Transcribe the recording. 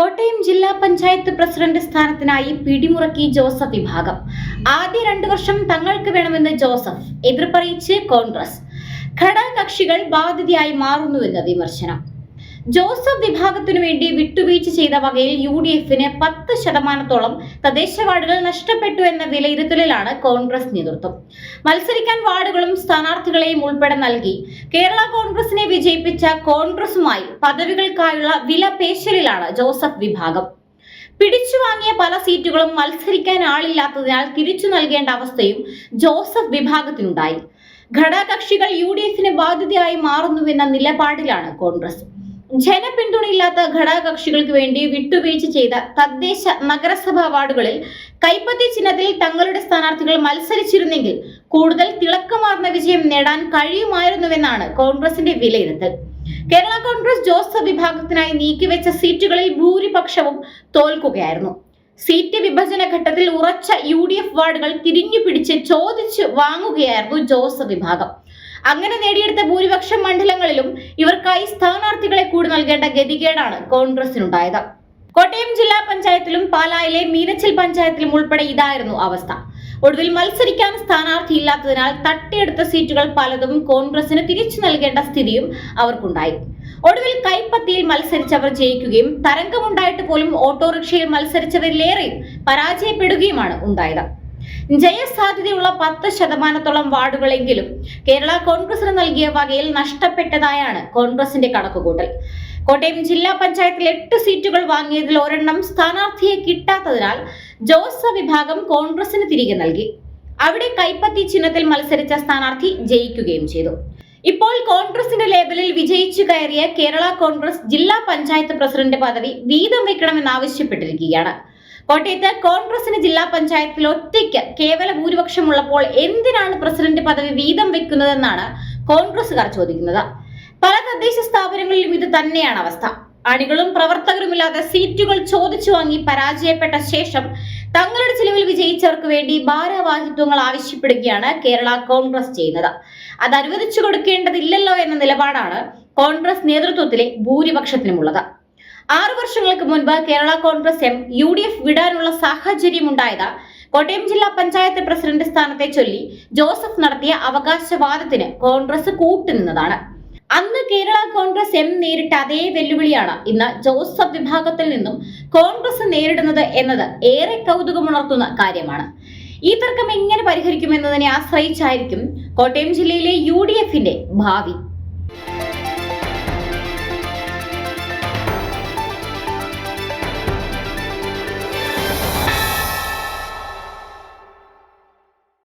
കോട്ടയം ജില്ലാ പഞ്ചായത്ത് പ്രസിഡന്റ് സ്ഥാനത്തിനായി പിടിമുറക്കി ജോസഫ് വിഭാഗം. ആദ്യ രണ്ടു വർഷം തങ്ങൾക്ക് വേണമെന്ന് ജോസഫ് എതിർപ്പറിയിച്ച് കോൺഗ്രസ്. ഘടകകക്ഷികൾ ബാധ്യതയായി മാറുന്നുവെന്ന് വിമർശനം. ജോസഫ് വിഭാഗത്തിനു വേണ്ടി വിട്ടുവീഴ്ച ചെയ്ത വകയിൽ യു ഡി എഫിന് പത്ത് ശതമാനത്തോളം തദ്ദേശ വാർഡുകൾ നഷ്ടപ്പെട്ടു എന്ന വിലയിരുത്തലിലാണ് കോൺഗ്രസ് നേതൃത്വം. മത്സരിക്കാൻ വാർഡുകളും സ്ഥാനാർത്ഥികളെയും ഉൾപ്പെടെ നൽകി. കേരള കോൺഗ്രസിനെ വിജയിപ്പിച്ച കോൺഗ്രസുമായി പദവികൾക്കായുള്ള വില പേശലിലാണ് ജോസഫ് വിഭാഗം. പിടിച്ചു വാങ്ങിയ പല സീറ്റുകളും മത്സരിക്കാൻ ആളില്ലാത്തതിനാൽ തിരിച്ചു നൽകേണ്ട അവസ്ഥയും ജോസഫ് വിഭാഗത്തിനുണ്ടായി. ഘടകകക്ഷികൾ യു ഡി എഫിന് ബാധ്യതയായി മാറുന്നുവെന്ന നിലപാടിലാണ് കോൺഗ്രസ്. ജനപിന്തുണയില്ലാത്ത ഘടകകക്ഷികൾക്ക് വേണ്ടി വിട്ടുവീഴ്ച ചെയ്ത തദ്ദേശ നഗരസഭാ വാർഡുകളിൽ കൈപ്പത്തി ചിഹ്നത്തിൽ തങ്ങളുടെ സ്ഥാനാർത്ഥികൾ മത്സരിച്ചിരുന്നെങ്കിൽ കൂടുതൽ തിളക്കമാർന്ന വിജയം നേടാൻ കഴിയുമായിരുന്നുവെന്നാണ് കോൺഗ്രസിന്റെ വിലയിരുത്തൽ. കേരള കോൺഗ്രസ് ജോസഫ് വിഭാഗത്തിനായി നീക്കിവെച്ച സീറ്റുകളിൽ ഭൂരിപക്ഷവും തോൽക്കുകയായിരുന്നു. സീറ്റ് വിഭജന ഘട്ടത്തിൽ ഉറച്ച യു ഡി എഫ് വാർഡുകൾ തിരിഞ്ഞു പിടിച്ച് ചോദിച്ചു വാങ്ങുകയായിരുന്നു ജോസഫ് വിഭാഗം. അങ്ങനെ നേടിയെടുത്ത ഭൂരിപക്ഷ മണ്ഡലങ്ങളിലും ഇവർക്കായി സ്ഥാനാർത്ഥികളെ കൂടി നൽകേണ്ട ഗതികേടാണ് കോൺഗ്രസിനുണ്ടായത്. കോട്ടയം ജില്ലാ പഞ്ചായത്തിലും പാലായിലെ മീനച്ചിൽ പഞ്ചായത്തിലും ഉൾപ്പെടെ ഇതായിരുന്നു അവസ്ഥ. ഒടുവിൽ മത്സരിക്കാൻ സ്ഥാനാർത്ഥിയില്ലാത്തതിനാൽ തട്ടിയെടുത്ത സീറ്റുകൾ പലതും കോൺഗ്രസിന് തിരിച്ചു നൽകേണ്ട സ്ഥിതിയും അവർക്കുണ്ടായി. ഒടുവിൽ കൈപ്പത്തിയിൽ മത്സരിച്ചവർ ജയിക്കുകയും തരംഗമുണ്ടായിട്ട് പോലും ഓട്ടോറിക്ഷയിൽ മത്സരിച്ചവരിലേറെയും പരാജയപ്പെടുകയുമാണ് ഉണ്ടായത്. ജയസാധ്യതയുള്ള പത്ത് ശതമാനത്തോളം വാർഡുകളെങ്കിലും കേരള കോൺഗ്രസിന് നൽകിയ വകയിൽ നഷ്ടപ്പെട്ടതായാണ് കോൺഗ്രസിന്റെ കണക്കുകൂട്ടൽ. കോട്ടയം ജില്ലാ പഞ്ചായത്തിൽ എട്ട് സീറ്റുകൾ വാങ്ങിയതിൽ ഒരെണ്ണം സ്ഥാനാർത്ഥിയെ കിട്ടാത്തതിനാൽ ജോസ വിഭാഗം കോൺഗ്രസിന് തിരികെ നൽകി. അവിടെ കൈപ്പത്തി ചിഹ്നത്തിൽ മത്സരിച്ച സ്ഥാനാർത്ഥി ജയിക്കുകയും ചെയ്തു. ഇപ്പോൾ കോൺഗ്രസിന്റെ ലേബലിൽ വിജയിച്ചു കയറിയ കേരള കോൺഗ്രസ് ജില്ലാ പഞ്ചായത്ത് പ്രസിഡന്റ് പദവി വീതം വെക്കണമെന്നാവശ്യപ്പെട്ടിരിക്കുകയാണ് കോട്ടയത്ത് കോൺഗ്രസിന് ജില്ലാ പഞ്ചായത്തിൽ ഒറ്റയ്ക്ക് കേവല ഭൂരിപക്ഷമുള്ളപ്പോൾ എന്തിനാണ് പ്രസിഡന്റ് പദവി വീതം വെക്കുന്നതെന്നാണ് കോൺഗ്രസുകാർ ചോദിക്കുന്നത്. പല തദ്ദേശ സ്ഥാപനങ്ങളിലും ഇത് തന്നെയാണ് അവസ്ഥ. അണികളും പ്രവർത്തകരുമില്ലാതെ സീറ്റുകൾ ചോദിച്ചു വാങ്ങി പരാജയപ്പെട്ട ശേഷം തങ്ങളുടെ ചിലവിൽ വിജയിച്ചവർക്ക് വേണ്ടി ഭാരവാഹിത്വങ്ങൾ ആവശ്യപ്പെടുകയാണ് കേരള കോൺഗ്രസ് ചെയ്യുന്നത്. അത് അനുവദിച്ചു കൊടുക്കേണ്ടതില്ലല്ലോ എന്ന നിലപാടാണ് കോൺഗ്രസ് നേതൃത്വത്തിലെ ഭൂരിപക്ഷത്തിനുമുള്ളത്. ആറു വർഷങ്ങൾക്ക് മുൻപ് Kerala Congress M U D F വിടാനുള്ള സാഹചര്യം ഉണ്ടായത് കോട്ടയം ജില്ലാ പഞ്ചായത്ത് പ്രസിഡന്റ് സ്ഥാനത്തെ ചൊല്ലി ജോസഫ് നടത്തിയ അവകാശവാദത്തിന് കോൺഗ്രസ് കൂട്ടുനിന്നതാണ്. അന്ന് കേരള കോൺഗ്രസ് എം നേരിട്ട അതേ വെല്ലുവിളിയാണ്. ഇന്ന് ജോസഫ് വിഭാഗത്തിൽ നിന്നും കോൺഗ്രസ് നേരിടുന്നത് എന്നത് ഏറെ കൗതുകമുണർത്തുന്ന കാര്യമാണ്. ഈ തർക്കം എങ്ങനെ പരിഹരിക്കുമെന്നതിനെ ആശ്രയിച്ചായിരിക്കും കോട്ടയം ജില്ലയിലെ യു ഭാവി.